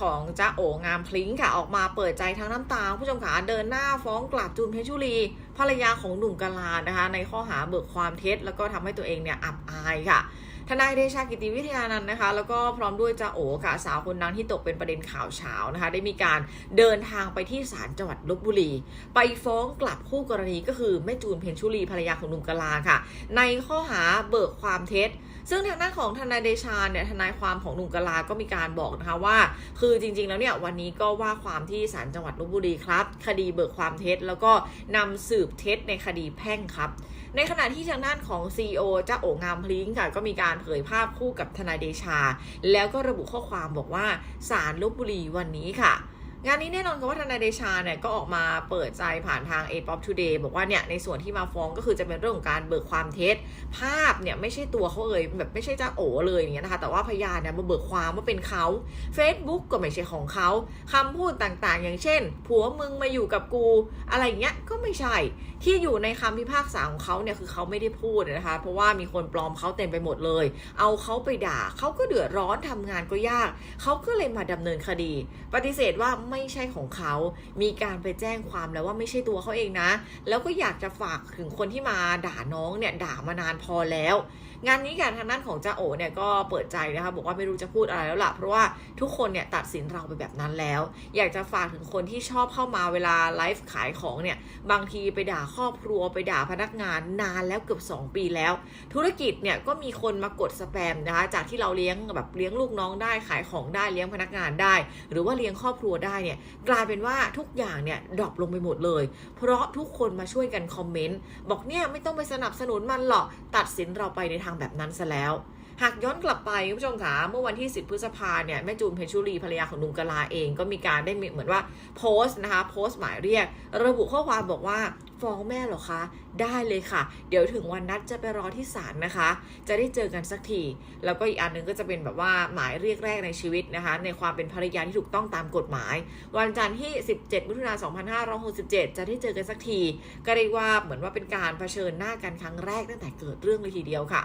ของจ้าโองามพลิงค่ะออกมาเปิดใจทั้งน้ำตา ผู้ชมขาเดินหน้าฟ้องกลับจูนเพชรชุรีภรรยาของหนุ่มกาลานะคะ ในข้อหาเบิกความเท็จ แล้วก็ทำให้ตัวเองเนี่ยอับอายค่ะทนายเดชากิติวิทยานันนะคะ แล้วก็พร้อมด้วยจ้าโอค่ะสาวคนดังที่ตกเป็นประเด็นข่าวเช้านะคะ ได้มีการเดินทางไปที่ศาลจังหวัดลบบุรี ไปฟ้องกลับคู่กรณีก็คือแม่จูนเพญชุรีภรรยาของหนุ่มกลาค่ะ ในข้อหาเบิกความเท็จ ซึ่งทางด้านของทนายเดชาเนี่ยทนายความของหนุ่มกะลาก็มีการบอกนะคะว่า คือจริง ๆ แล้วเนี่ยวันนี้ก็ว่าความที่ศาลจังหวัดลบบุรีครับ คดีเบิกความเท็จ แล้วก็นำสืบเท็จในคดีแพ่งครับในขณะที่ทางด้านของ CEO เจ้าโองามพลิงค่ะก็มีการเผยภาพคู่กับทนายเดชา แล้วก็ระบุข้อความบอกว่าศาลลบบุรีวันนี้ค่ะ งานนี้แน่นอนค่ะว่าทนายเดชาเนี่ยก็ออกมาเปิดใจผ่านทาง a p o p Today บอกว่าเนี่ยในส่วนที่มาฟ้องก็คือจะเป็นเรื่องของการเบิกความเท็จ ภาพเนี่ยไม่ใช่ตัวเขาเอ่ยแบบไม่ใช่จ้าโอเลยอย่างเงี้ยนะคะ แต่ว่าพยานเนี่ยมาเบิกความว่าเป็นเขา Facebook ก็ไม่ใช่ของเขาคำพูดต่างๆ อย่างเช่น ผัวมึงมาอยู่กับกู อะไรอย่างเงี้ยก็ไม่ใช่ที่อยู่ในคำพิพากษาของเขาเนี่ยคือเขาไม่ได้พูดนะคะ เพราะว่ามีคนปลอมเขาเต็มไปหมดเลย เอาเขาไปด่าเขาก็เดือดร้อนทำงานก็ยากเขาก็เลยมาดำเนินคดี ปฏิเสธว่าไม่ใช่ของเขา มีการไปแจ้งความแล้วว่าไม่ใช่ตัวเขาเองนะ แล้วก็อยากจะฝากถึงคนที่มาด่าน้องเนี่ยด่ามานานพอแล้ว งานนี้การทางด้านของจ้าโอเนี่ยก็เปิดใจนะคะบอกว่าไม่รู้จะพูดอะไรแล้วล่ะเพราะว่าทุกคนเนี่ยตัดสินเราไปแบบนั้นแล้ว อยากจะฝากถึงคนที่ชอบเข้ามาเวลาไลฟ์ขายของเนี่ยบางทีไปด่าครอบครัวไปด่าพนักงานนานแล้วเกือบ 2 ปีแล้ว ธุรกิจเนี่ยก็มีคนมากดสแปมนะคะจากที่เราเลี้ยงแบบเลี้ยงลูกน้องได้ขายของได้เลี้ยงพนักงานได้ หรือว่าเลี้ยงครอบครัวได้เนี่ยกลายเป็นว่าทุกอย่างเนี่ยดรอปลงไปหมดเลย เพราะทุกคนมาช่วยกันคอมเมนต์บอกเนี่ยไม่ต้องไปสนับสนุนมันหรอกตัดสินเราไปในทางแบบนั้นซะแล้ว หากย้อนกลับไปคุณผู้ชมคะเมื่อวันที่ 10 พฤษภาเนี่ยแม่จูนเพชรชุรีภรรยาของนุ่มกลาเองก็มีการได้เหมือนว่าโพสต์นะคะโพสต์หมายเรียก ระบุข้อความบอกว่า ฟ้องแม่หรอคะ ได้เลยค่ะ เดี๋ยวถึงวันนัดจะไปรอที่ศาลนะคะ จะได้เจอกันสักที แล้วก็อีกอันหนึงก็จะเป็นแบบว่าหมายเรียกแรกในชีวิตนะคะ ในความเป็นภรรยาที่ถูกต้องตามกฎหมาย วันจันทร์ที่ 17 มิถุนายน 2567 จะได้เจอกันสักที ก็เรียกว่าเหมือนว่าเป็นการเผชิญหน้ากันครั้งแรกตั้งแต่เกิดเรื่องเลยทีเดียวค่ะ